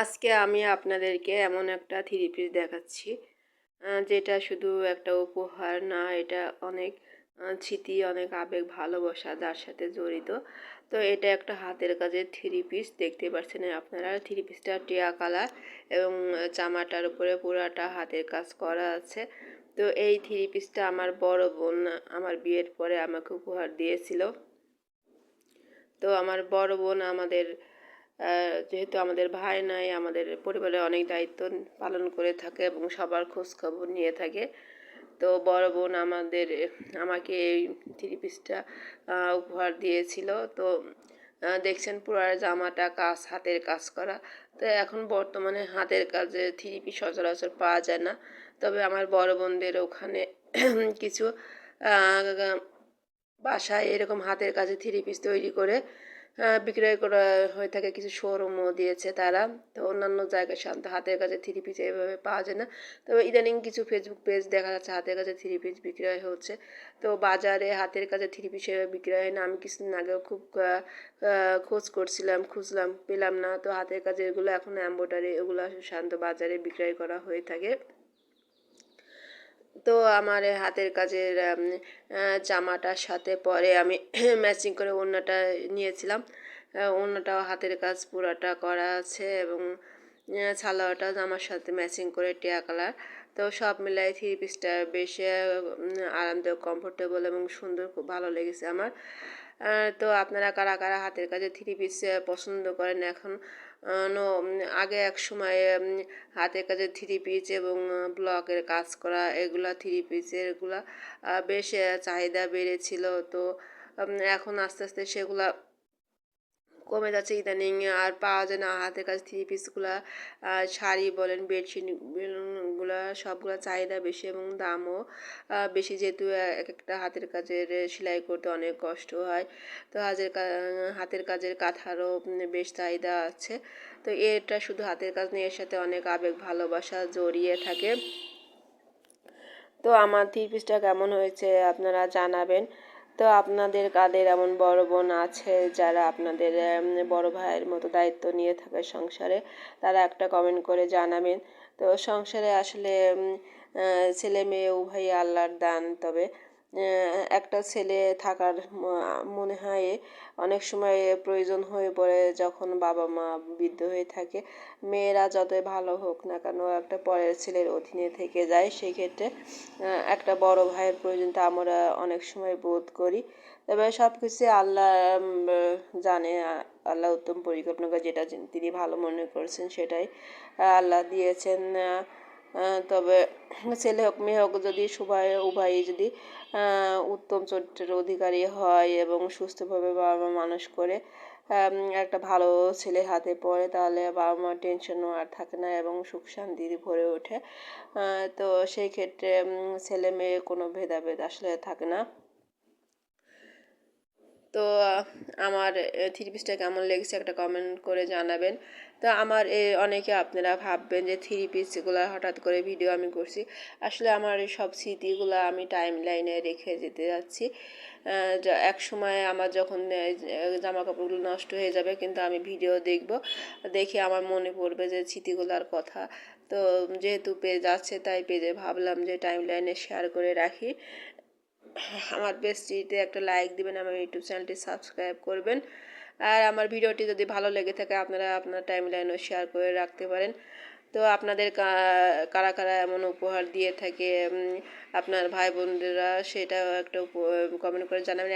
আজকে আমি আপনাদেরকে এমন একটা থ্রি পিস দেখাচ্ছি যেটা শুধু একটা উপহার না, এটা অনেক স্মৃতি, অনেক আবেগ, ভালোবাসা যার সাথে জড়িত। তো এটা একটা হাতের কাজের থ্রি পিস দেখতে পাচ্ছেন আপনারা। থ্রি পিসটা টিয়া কালার এবং জামাটার উপরে পুরাটা হাতের কাজ করা আছে। তো এই থ্রি পিসটা আমার বড় বোন, আমার বিয়ের পরে আমাকে উপহার দিয়েছিল। তো আমার বড় বোন আমাদের যেহেতু আমাদের ভাই নাই, আমাদের পরিবারে অনেক দায়িত্ব পালন করে থাকে এবং সবার খোঁজ খবর নিয়ে থাকে। তো বড় বোন আমাদের, আমাকে এই থ্রি পিসটা উপহার দিয়েছিল। তো দেখছেন পুরো জামাটা কাজ, হাতের কাজ করা। তো এখন বর্তমানে হাতের কাজে থ্রি পিস সচরাচর পাওয়া যায় না। তবে আমার বড় বোনদের ওখানে কিছু বাসায় এরকম হাতের কাজে থ্রি পিস তৈরি করে বিক্রয় করা হয়ে থাকে, কিছু শোরুমও দিয়েছে তারা। তো অন্যান্য জায়গায় শান্ত হাতের কাছে থ্রি পিস এভাবে পাওয়া যায় না। তবে ইদানিং কিছু ফেসবুক পেজ দেখা যাচ্ছে, হাতের কাছে থ্রি পিস বিক্রয় হচ্ছে। তো বাজারে হাতের কাছে থ্রি পিস এভাবে বিক্রয় হয় না। আমি কিছুদিন আগেও খুব খোঁজ করছিলাম, খুঁজলাম, পেলাম না। তো হাতের কাজে এগুলো এখন এম্ব্রয়ডারি এগুলো শান্ত বাজারে বিক্রয় করা হয়ে থাকে। তো আমার হাতের কাজের জামাটার সাথে পরে আমি ম্যাচিং করে ওড়নাটা নিয়েছিলাম। ওড়নাটাও হাতের কাজ পুরাটা করা আছে এবং সালোয়ারটা জামার সাথে ম্যাচিং করে টিয়া কালার। তো সব মিলাই থ্রি পিসটা বেশ আরামদায়ক কমফোর্টেবল এবং সুন্দর, খুব ভালো লেগেছে আমার। তো আপনারা কারা কারা হাতের কাজে থ্রি পিস পছন্দ করেন? এখন আগে এক সময় হাতের কাজে থ্রি পিস এবং ব্লকের কাজ করা এগুলা থ্রি পিসের এগুলা আহ, বেশ চাহিদা বেড়েছিল। তো এখন আস্তে আস্তে সেগুলা কমে যাচ্ছে ইদানিং, আর পাওয়া যায় না হাতের কাছে থ্রি পিসগুলা শাড়ি বলেন, বেডশিটগুলা, সবগুলা চাহিদা বেশি এবং দামও বেশি। যেহেতু এক একটা হাতের কাজের সেলাই করতে অনেক কষ্ট হয়, তো হাতের কা- হাতের কাজের কাঁথারও বেশ চাহিদা আছে। তো এটা শুধু হাতের কাজ নিয়ে, এর সাথে অনেক আবেগ, ভালোবাসা জড়িয়ে থাকে। তো আমার থ্রি পিসটা কেমন হয়েছে আপনারা জানাবেন। তো আপনাদের কাদের এমন বড় বোন আছে যারা আপনাদের বড় ভাইয়ের মতো দায়িত্ব নিয়ে থাকে সংসারে? তারা একটা কমেন্ট করে জানাবেন। তো সংসারে আসলে ছেলে মেয়ে উভয়ই আল্লাহর দান। তবে একটা ছেলে থাকার মনে হয় অনেক সময় প্রয়োজন হয়ে পড়ে যখন বাবা মা বৃদ্ধ হয়ে থাকে। মেয়েরা যতই ভালো হোক না কেন একটা পরের ছেলের অধীনে থেকে যায়। সেক্ষেত্রে একটা বড় ভাইয়ের প্রয়োজনটা আমরা অনেক সময় বোধ করি। তবে সব কিছু আল্লাহ জানে। আল্লাহ উত্তম পরিকল্পনা যেটা তিনি ভালো মনে করছেন সেটাই আল্লাহ দিয়েছেন। তবে ছেলে হোক, মেয়ে হোক, যদি সবাই, উভয়ই যদি উত্তম চরিত্রের অধিকারী হয় এবং সুস্থভাবে বাবা মা মানুষ করে একটা ভালো ছেলে হাতে পড়ে, তাহলে বাবা মা টেনশনও আর থাকে না এবং সুখ শান্তি ভরে ওঠে। তো সেই ক্ষেত্রে ছেলে মেয়ে কোনো ভেদাভেদ আসলে থাকে না। তো আমার থ্রি পিসটা কেমন লেগেছে একটা কমেন্ট করে জানাবেন। তো আমার, এ, অনেকে আপনারা ভাববেন যে থ্রি পিসগুলো হঠাৎ করে ভিডিও আমি করছি। আসলে আমার সব স্মৃতিগুলো আমি টাইম লাইনে রেখে যেতে যাচ্ছি। এক সময় আমার যখন জামা কাপড়গুলো নষ্ট হয়ে যাবে, কিন্তু আমি ভিডিও দেখব। দেখে আমার মনে পড়বে যে স্মৃতিগুলোর কথা। তো, যেহেতু পেজ আছে, তাই পেজে ভাবলাম যে টাইম লাইনে শেয়ার করে রাখি। আমার পেজটিতে একটা লাইক দিবেন, আমার ইউটিউব চ্যানেলটি সাবস্ক্রাইব করবেন। আর আমার ভিডিওটি যদি ভালো লেগে থাকে, আপনারা আপনার টাইম লাইনও শেয়ার করে রাখতে পারেন। তো আপনাদের কারা কারা এমন উপহার দিয়ে থাকে আপনার ভাই বোনদেরা সেটাও একটা কমেন্ট করে জানাবেন।